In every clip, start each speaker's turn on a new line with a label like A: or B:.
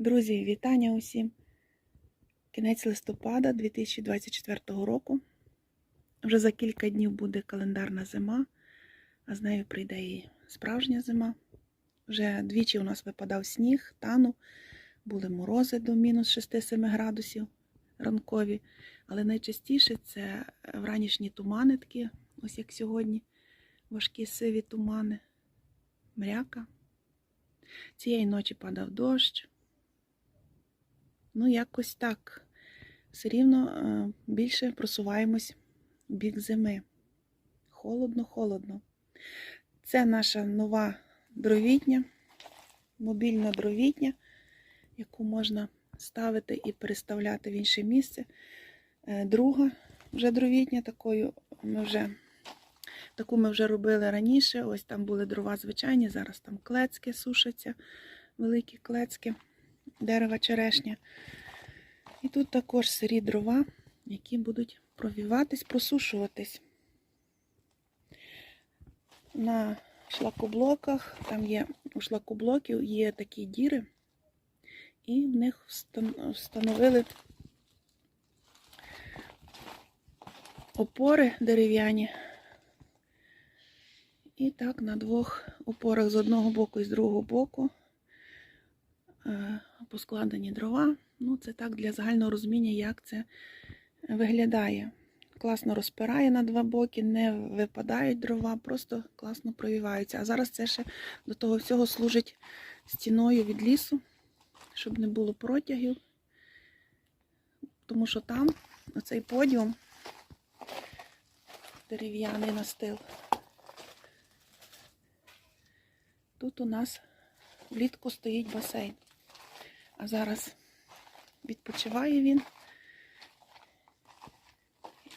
A: Друзі, вітання усім! Кінець листопада 2024 року. Вже за кілька днів буде календарна зима, а з нею прийде і справжня зима. Вже двічі у нас випадав сніг, тану, були морози до мінус 6-7 градусів ранкові. Але найчастіше це вранішні тумани такі, ось як сьогодні, важкі сиві тумани, мряка. Цієї ночі падав дощ. Ну, якось так. Все рівно е, більше просуваємось в бік зими. Холодно, холодно. Це наша нова дровітня, мобільна дровітня, яку можна ставити і переставляти в інше місце. Е, Друга вже дровітня, такою ми вже, таку ми вже робили раніше. Ось там були дрова звичайні, зараз там клецки сушаться, великі клецки, дерева черешня. І тут також сирі дрова, які будуть провіватись, просушуватись. На шлакоблоках, там є у шлакоблоків є такі діри, і в них встановили опори дерев'яні. І так на двох опорах з одного боку і з другого боку поскладені дрова. Ну, це так для загального розуміння, як це виглядає. Класно розпирає на два боки, не випадають дрова, просто класно провіваються. А зараз це ще до того всього служить стіною від лісу, щоб не було протягів. Тому що там оцей подіум дерев'яний настил. Тут у нас влітку стоїть басейн. А зараз відпочиває він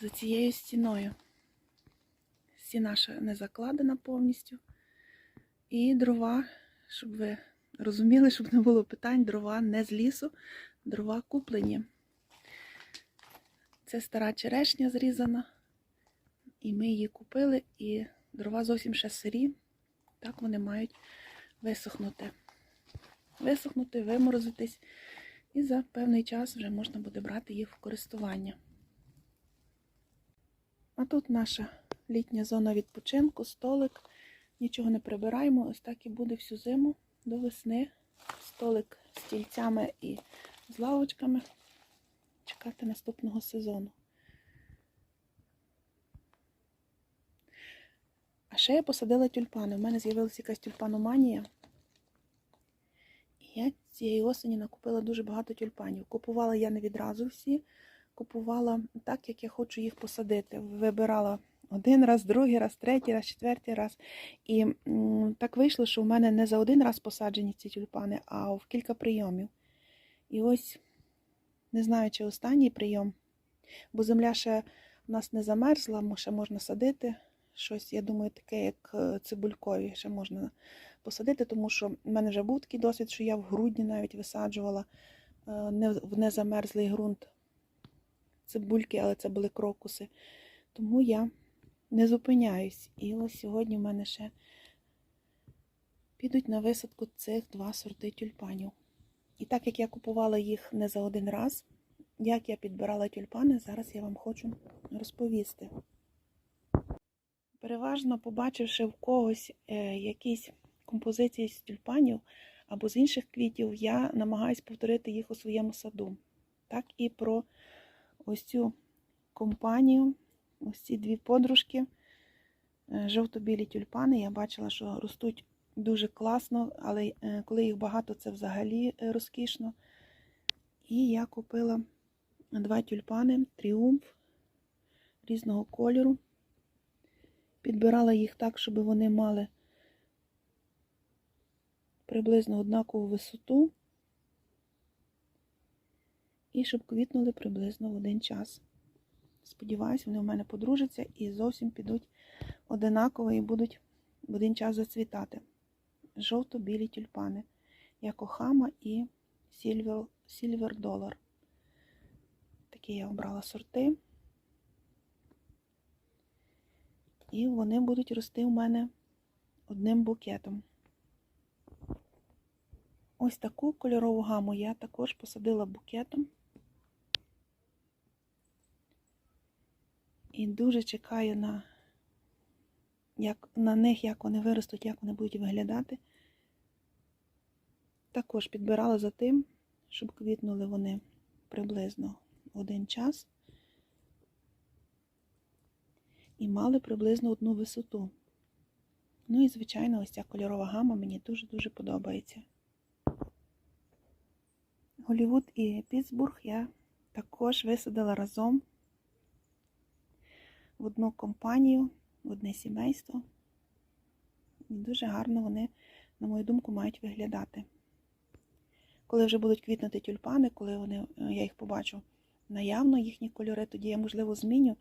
A: за цією стіною. Стіна ще не закладена повністю. І дрова, щоб ви розуміли, щоб не було питань, дрова не з лісу, дрова куплені. Це стара черешня зрізана. І ми її купили, і дрова зовсім ще сирі. Так вони мають висохнути. Висохнути, виморозитись. І за певний час вже можна буде брати їх в користування. А тут наша літня зона відпочинку, столик. Нічого не прибираємо. Ось так і буде всю зиму до весни. Столик з стільцями і з лавочками. Чекати наступного сезону. А ще я посадила тюльпани. У мене з'явилася якась тюльпаноманія. Цієї осені накупила дуже багато тюльпанів. Купувала я не відразу всі, купувала так, як я хочу їх посадити. Вибирала один раз, другий раз, третій раз, четвертий раз. І так вийшло, що в мене не за один раз посаджені ці тюльпани, а в кілька прийомів. І ось не знаю, чи останній прийом, бо земля ще у нас не замерзла, ще можна садити. Щось, я думаю, таке, як е, цибулькові, ще можна посадити, тому що в мене вже був такий досвід, що я в грудні навіть висаджувала е, в незамерзлий ґрунт цибульки, але це були крокуси. Тому я не зупиняюсь. І ось сьогодні в мене ще підуть на висадку цих два сорти тюльпанів. І так як я купувала їх не за один раз, як я підбирала тюльпани, зараз я вам хочу розповісти. Переважно, побачивши в когось е, якісь композиції з тюльпанів або з інших квітів, я намагаюся повторити їх у своєму саду. Так і про ось цю компанію, ось ці дві подружки, е, жовто-білі тюльпани. Я бачила, що ростуть дуже класно, але е, коли їх багато, це взагалі е, розкішно. І я купила два тюльпани тріумф різного кольору. Підбирала їх так, щоб вони мали приблизно однакову висоту і щоб квітнули приблизно в один час. Сподіваюсь, вони в мене подружаться і зовсім підуть одинаково і будуть в один час зацвітати. Жовто-білі тюльпани, як Охама і Silver, Silver Dollar. Такі я обрала сорти. І вони будуть рости у мене одним букетом. Ось таку кольорову гаму я також посадила букетом. І дуже чекаю на, як, на них, як вони виростуть, як вони будуть виглядати. Також підбирала за тим, щоб квітнули вони приблизно один час і мали приблизно одну висоту. Ну і, звичайно, ось ця кольорова гама мені дуже-дуже подобається. Голівуд і Пітсбург я також висадила разом в одну компанію, в одне сімейство. І дуже гарно вони, на мою думку, мають виглядати. Коли вже будуть квітнути тюльпани, коли вони, е, я їх побачу наявно, їхні кольори, тоді я, можливо, зміню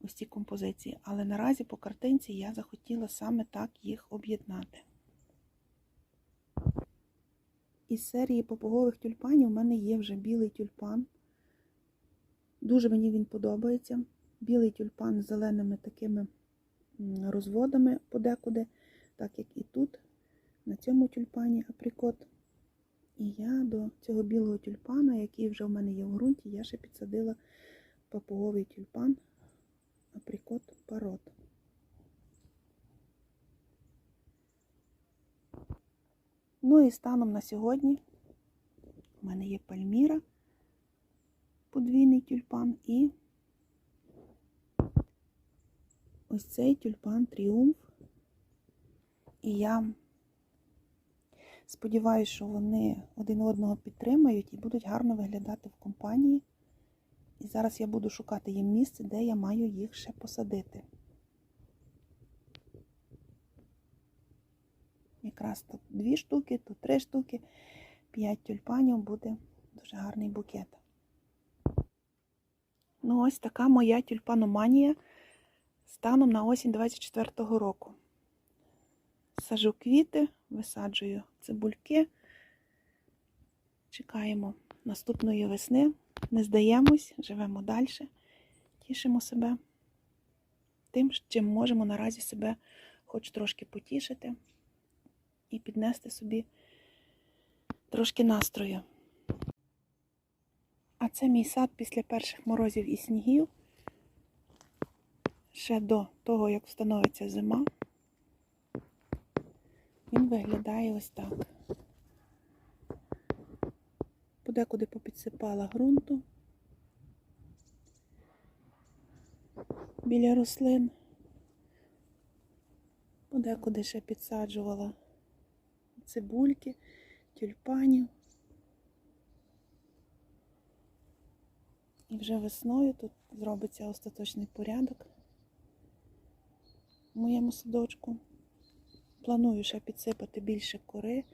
A: ось ці композиції. Але наразі по картинці я захотіла саме так їх об'єднати. Із серії попугових тюльпанів у мене є вже білий тюльпан. Дуже мені він подобається. Білий тюльпан з зеленими такими розводами подекуди, так як і тут, на цьому тюльпані априкот. І я до цього білого тюльпана, який вже в мене є в ґрунті, я ще підсадила папуговий тюльпан априкот парот. Ну і станом на сьогодні у мене є пальміра, подвійний тюльпан і ось цей тюльпан Тріумф. І я сподіваюся, що вони один одного підтримають і будуть гарно виглядати в компанії. І зараз я буду шукати їм місце, де я маю їх ще посадити. Якраз тут дві штуки, тут три штуки, п'ять тюльпанів буде дуже гарний букет. Ну, ось така моя тюльпаноманія станом на осінь 24-го року. Сажу квіти, висаджую цибульки. Чекаємо наступної весни. Не здаємось, живемо далі, тішимо себе тим, чим можемо наразі себе хоч трошки потішити і піднести собі трошки настрою. А це мій сад після перших морозів і снігів. Ще до того, як встановиться зима. Він виглядає ось так. Подекуди попідсипала ґрунту біля рослин. Подекуди ще підсаджувала цибульки, тюльпанів. І вже весною тут зробиться остаточний порядок в моєму садочку. Планую ще підсипати більше кори.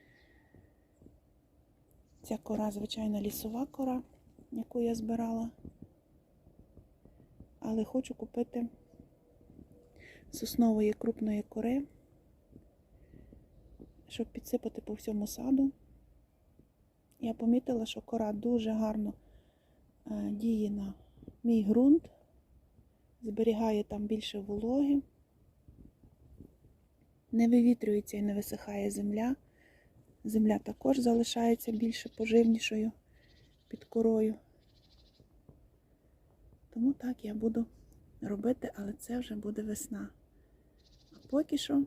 A: Ця кора, звичайно, лісова кора, яку я збирала. Але хочу купити соснової крупної кори, щоб підсипати по всьому саду. Я помітила, що кора дуже гарно е, діє на мій ґрунт, зберігає там більше вологи, не вивітрюється і не висихає земля. Земля також залишається більше поживнішою під корою. Тому так я буду робити, але це вже буде весна. А поки що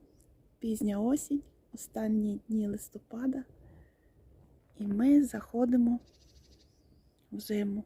A: пізня осінь, останні дні листопада, і ми заходимо в зиму.